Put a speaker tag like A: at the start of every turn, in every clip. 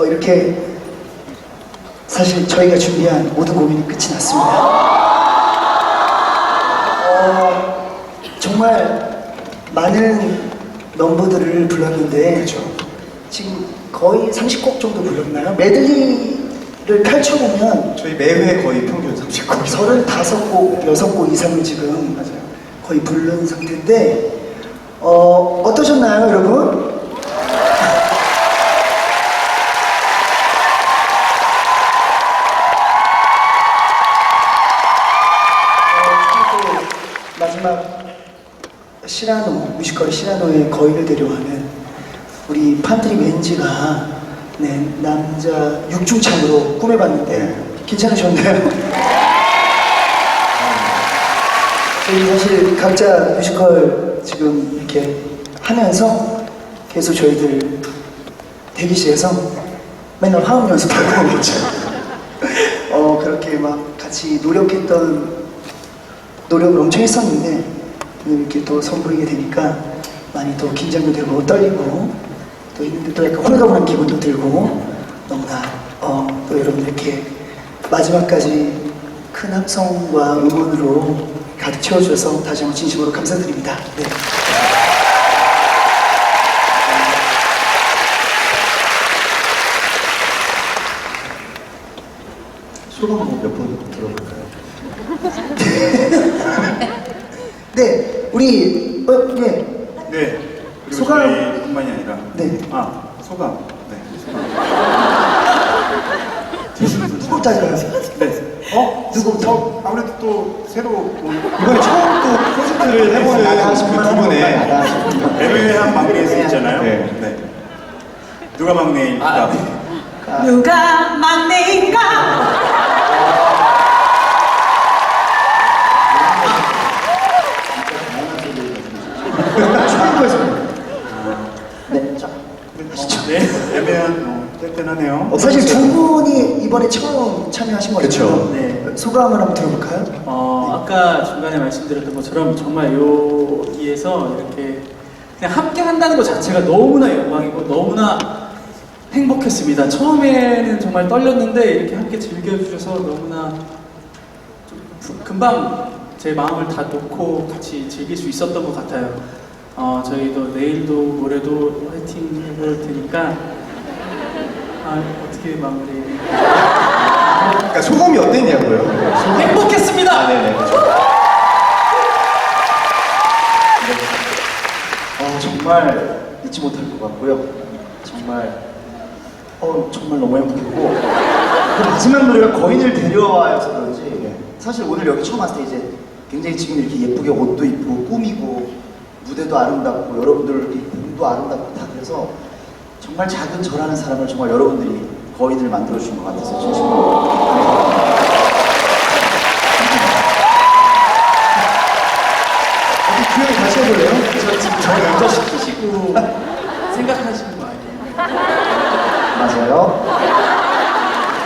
A: 어, 이렇게 사실 저희가 준비한 모든 고민이 끝이 났습니다. 어, 정말 많은 넘버들을 불렀는데 지금 거의 30곡 정도 불렀나요? 메들리를 펼쳐보면
B: 저희 매회 거의 평균 30곡
A: 35곡, 6곡 이상을 지금 거의 부른 상태인데 어, 어떠셨나요 여러분? 마지막 시라노, 뮤지컬 시라노의 거인을 데려와는 우리 판트리 왠지가 네, 남자 육중창으로 꾸며봤는데 괜찮으셨나요? 저희 사실 각자 뮤지컬 지금 이렇게 하면서 계속 저희들 대기실에서 맨날 화음 연습하고 있죠. 어, 그렇게 막 같이 노력했던 노력을 엄청 했었는데 이렇게 또 선보이게 되니까 많이 또 긴장도 되고 떨리고 또 있는데 또 약간 홀가분한 기분도 들고 너무나 어, 또 여러분들께 마지막까지 큰 함성과 응원으로 가득 채워주셔서 다시 한번 진심으로 감사드립니다. 네.
B: 소감 몇번 들어볼까요?
A: 네, 우리 어, 네,
C: 네. 그리고
A: 소감-
C: 저희뿐만이 아니라
A: 네.
C: 아 소감. 네. 소감.
A: 누구부터 할까요?
C: 네. 어?
A: 누구부터?
C: 어, 아무래도 또 새로 온
B: 이번에 처음 또 콘서트를 해보는 그두 분의
C: 애매한 막내일 수 있잖아요.
B: 네.
C: 네. 누가 막내일까?
D: 누가 막내인가?
A: 네, 자.
C: 네. 애매한 어, 땡땡하네요.
A: 어, 사실 두 분이 이번에 처음 참여하신 거죠?
B: 그쵸.
A: 네. 소감을 한번 들어볼까요?
E: 어, 아까 중간에 말씀드렸던 것처럼 정말 여기에서 이렇게 그냥 함께 한다는 것 자체가 너무나 영광이고 너무나 행복했습니다. 처음에는 정말 떨렸는데 이렇게 함께 즐겨주셔서 너무나 좀 부- 금방 제 마음을 다 놓고 같이 즐길 수 있었던 것 같아요. 어, 저희도 내일도 모레도 화이팅 해볼 테니까 아, 어떻게 마무리?
B: 그러니까 소감이 어땠냐고요?
E: 행복했습니다.
B: 아, 네네.
F: 어, 정말 잊지 못할 것 같고요. 정말 어, 정말 너무 행복했고 그 마지막 노래가 거인을 데려와서 그런지 사실 오늘 여기 처음 왔을 때 이제 굉장히 지금 이렇게 예쁘게 옷도 입고 꾸미고 무대도 아름답고 여러분들 이 공도 아름답고 다 그래서 정말 작은 저라는 사람을 정말 여러분들이 거인을 만들어 주신 것 같아서 진심으로
A: 표현 다시 해볼래요?
E: 저 지금 저 먼저 시키시고 생각하시는 거 아니에요?
F: 맞아요.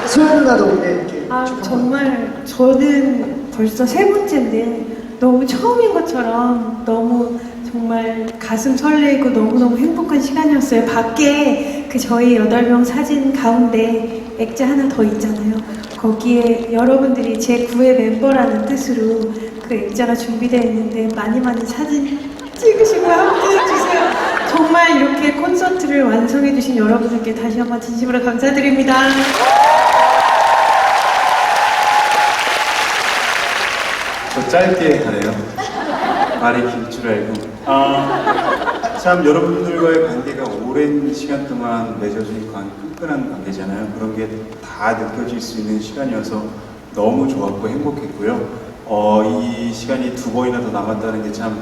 A: 소연 누나도 근데 이렇게
D: 아. 정말 저는 벌써 세 번째인데 너무 처음인 것처럼 너무 정말 가슴 설레고 너무너무 행복한 시간이었어요. 밖에 그 저희 여덟 명 사진 가운데 액자 하나 더 있잖아요. 거기에 여러분들이 제 9의 멤버라는 뜻으로 그 액자가 준비되어 있는데 많이 많이 사진 찍으시고 함께 해주세요. 정말 이렇게 콘서트를 완성해주신 여러분들께 다시 한번 진심으로 감사드립니다.
C: 저 짧게 하네요. 말이 길 줄 알고. 아, 참 여러분들과의 관계가 오랜 시간 동안 맺어진 관, 끈끈한 관계잖아요. 그런 게 다 느껴질 수 있는 시간이어서 너무 좋았고 행복했고요. 어, 이 시간이 두 번이나 더 남았다는 게참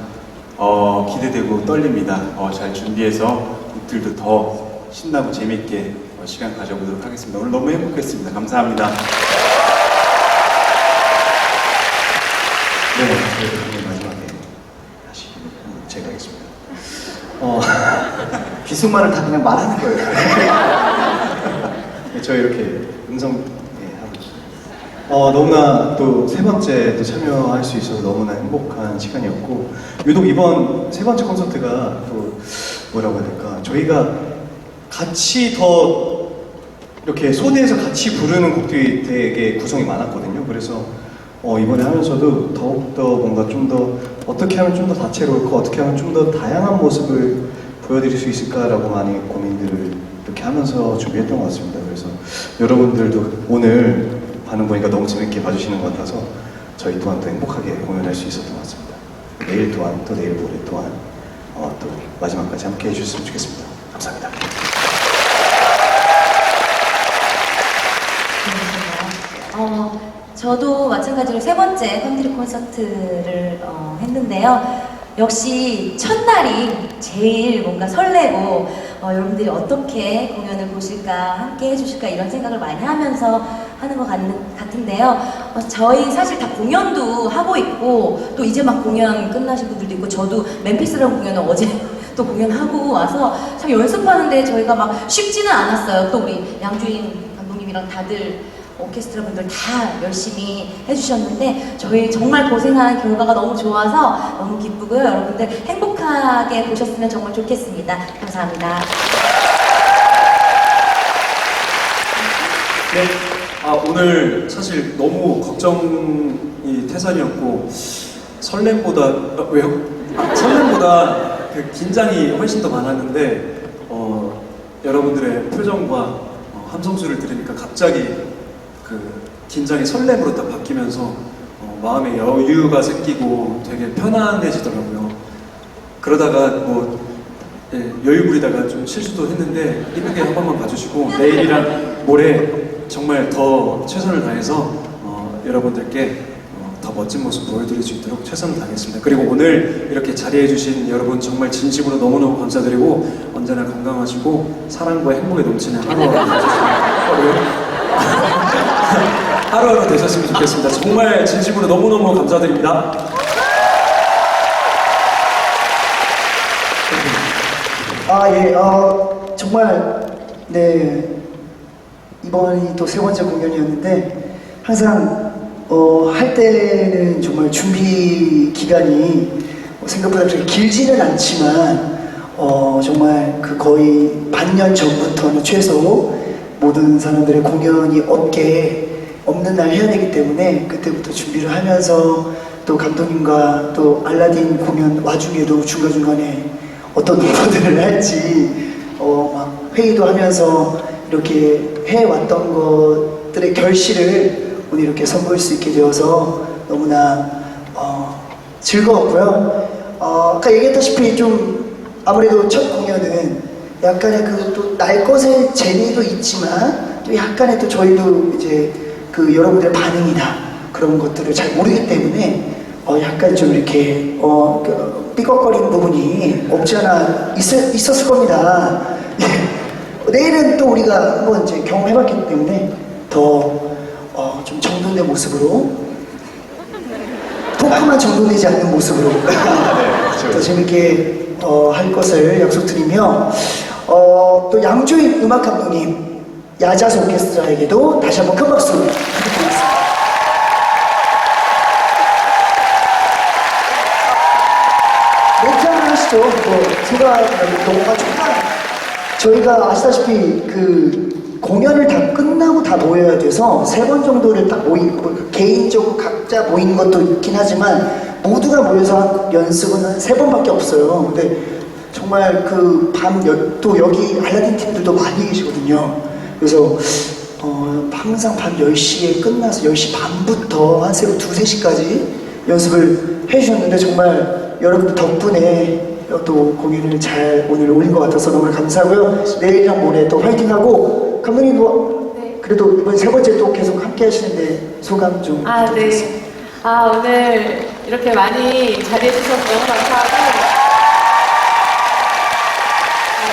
C: 어, 기대되고 떨립니다. 어, 잘 준비해서 곡들도 더 신나고 재밌게 어, 시간 가져보도록 하겠습니다. 오늘 너무 행복했습니다. 감사합니다.
B: 네, 그래도 오늘 마지막에 다시 제가 하겠습니다. 어,
F: 귓속말을 다 그냥 말하는 거예요.
B: 저 이렇게 음성 네, 하고 있습니다. 어, 너무나 또 세 번째 또 참여할 수 있어서 너무나 행복한 시간이었고 유독 이번 세 번째 콘서트가 또 뭐라고 해야 될까 저희가 같이 더 이렇게 소대에서 같이 부르는 곡들이 되게 구성이 많았거든요. 그래서 어, 이번에 하면서도 더욱더 뭔가 좀 더 어떻게 하면 좀 더 다채로울까, 어떻게 하면 좀 더 다양한 모습을 보여드릴 수 있을까라고 많이 고민들을 이렇게 하면서 준비했던 것 같습니다. 그래서 여러분들도 오늘 반응 보니까 너무 재밌게 봐주시는 것 같아서 저희 또한 더 행복하게 공연할 수 있었던 것 같습니다. 내일 또한 또 내일 모레 또한 어, 또 마지막까지 함께 해주셨으면 좋겠습니다. 감사합니다.
G: 어, 저도 마찬가지로 세 번째 컨트리 콘서트를 어, 했는데요. 역시 첫날이 제일 뭔가 설레고 어, 여러분들이 어떻게 공연을 보실까 함께 해주실까 이런 생각을 많이 하면서 하는 것 같는, 같은데요. 어, 저희 사실 다 공연도 하고 있고 또 이제 막 공연 끝나신 분들도 있고 저도 멤피스라는 공연을 어제 또 공연하고 와서 참 연습하는데 저희가 막 쉽지는 않았어요. 또 우리 양주인 감독님이랑 다들 오케스트라 분들 다 열심히 해주셨는데 저희 정말 고생한 결과가 너무 좋아서 너무 기쁘고요. 여러분들 행복하게 보셨으면 정말 좋겠습니다. 감사합니다.
H: 네. 아, 오늘 사실 너무 걱정이 태산이었고, 설렘보다, 아, 왜요? 아, 설렘보다 그 긴장이 훨씬 더 많았는데, 어, 여러분들의 표정과 어, 함성수를 들으니까 갑자기 그 긴장이 설렘으로 딱 바뀌면서 어, 마음에 여유가 생기고 되게 편안해지더라고요. 그러다가 뭐 예, 여유 부리다가 좀 실수도 했는데 이쁘게 한 번만 봐주시고 내일이랑 모레 정말 더 최선을 다해서 어, 여러분들께 어, 더 멋진 모습 보여드릴 수 있도록 최선을 다하겠습니다. 그리고 오늘 이렇게 자리해주신 여러분 정말 진심으로 너무너무 감사드리고 언제나 건강하시고 사랑과 행복에 넘치는 하루하루 되셨으면 하루하루 되셨으면 좋겠습니다. 정말 진심으로 너무너무 감사드립니다.
A: 아, 예, 어, 정말, 네, 이번이 또 세 번째 공연이었는데, 항상, 어, 할 때는 정말 준비 기간이 뭐 생각보다 그렇게 길지는 않지만, 어, 정말 그 거의 반년 전부터는 최소 모든 사람들의 공연이 없게 없는 날 해야 되기 때문에 그때부터 준비를 하면서 또 감독님과 또 알라딘 공연 와중에도 중간중간에 어떤 오퍼들을 할지 어, 막 회의도 하면서 이렇게 해왔던 것들의 결실을 오늘 이렇게 선보일 수 있게 되어서 너무나 어, 즐거웠고요. 어, 아까 얘기했다시피 좀 아무래도 첫 공연은 약간의 그 또 날 것의 재미도 있지만 또 약간의 또 저희도 이제 그 여러분들의 반응이나 그런 것들을 잘 모르기 때문에 어 약간 좀 이렇게 어 그, 삐걱거리는 부분이 없지 않아 있, 있었을 겁니다. 예. 내일은 또 우리가 한번 이제 경험해봤기 때문에 더어좀 정돈된 모습으로 토크만 정돈되지 않는 모습으로 더 재밌게 어, 할 것을 약속드리며 어, 또 양조인 음악 감독님 야자수 오케스트라에게도 다시 한번 큰 박수 부탁드리겠습니다. 멘트 하시죠. 뭐 제가 너무가 정말 저희가 아시다시피 그 공연을 다 끝나고 다 모여야 돼서 세 번 정도를 딱 모이고 그 개인적으로 각자 모이는 것도 있긴 하지만 모두가 모여서 한 연습은 한 세 번밖에 없어요. 근데 정말 그 밤 또 여기 알라딘 팀들도 많이 계시거든요. 그래서 어, 항상 밤 10시에 끝나서 10시 반부터 한 새벽 2, 3시까지 연습을 해주셨는데 정말 여러분들 덕분에 또 공연을 잘 오늘 올린 것 같아서 너무 감사하고요. 내일이랑 모레 또 화이팅하고 감독님 뭐
I: 네.
A: 그래도 이번 세 번째 또 계속 함께 하시는데 소감 좀
I: 아. 네. 아, 오늘 이렇게 많이 자리해 주셔서 너무 감사하고, 어,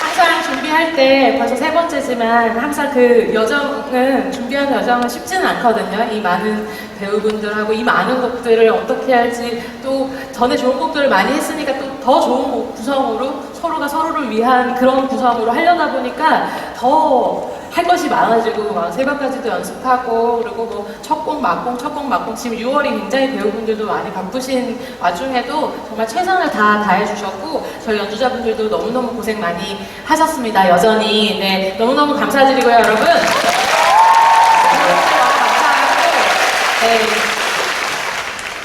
I: 항상 준비 할 때 벌써 세 번째지만 항상 그 여정은, 준비하는 여정은 쉽지는 않거든요. 이 많은 배우분들하고 이 많은 곡들을 어떻게 할지, 또 전에 좋은 곡들을 많이 했으니까 또 더 좋은 곡 구성으로 서로가 서로를 위한 그런 구성으로 하려다 보니까 더 할 것이 많아지고 막 새벽까지도 연습하고 그리고 뭐 첫곡 막곡 첫곡 막곡 지금 6월이 굉장히 배우분들도 많이 바쁘신 와중에도 정말 최선을 다 다해주셨고 저희 연주자분들도 너무너무 고생 많이 하셨습니다 여전히 네 너무너무 감사드리고요 여러분 네, 감사하고 네.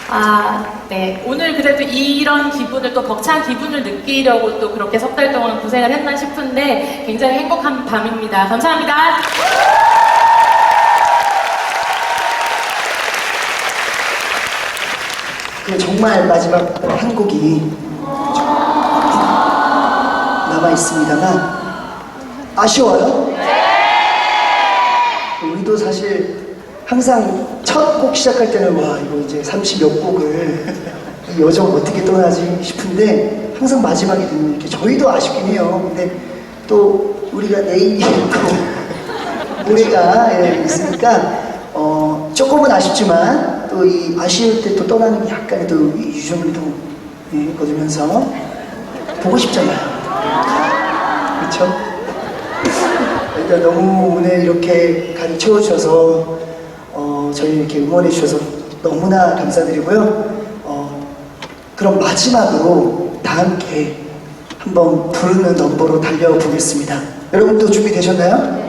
I: 아, 네. 오늘 그래도 이런 기분을 또 벅찬 기분을 느끼려고 또 그렇게 석 달 동안 고생을 했나 싶은데 굉장히 행복한 밤입니다. 감사합니다.
A: 그 정말 마지막 한 곡이 남아 있습니다만 아쉬워요? 우리도 사실 항상 첫 곡 시작할 때는 와 이거 이제 30몇 곡을 이 여정 어떻게 떠나지 싶은데 항상 마지막에 되면 이렇게 저희도 아쉽긴 해요. 근데 또 우리가 내일이 또 모레가 예, 있으니까 어, 조금은 아쉽지만 또 이 아쉬울 때 또 떠나는 게 약간의 또 유정을 또 예, 거두면서 보고 싶잖아요. 그렇죠? 일단 너무 오늘 이렇게 가득 채워주셔서 어, 저희 이렇게 응원해 주셔서 너무나 감사드리고요. 어, 그럼 마지막으로 다 함께 한번 부르는 넘버로 달려보겠습니다. 여러분도 준비되셨나요?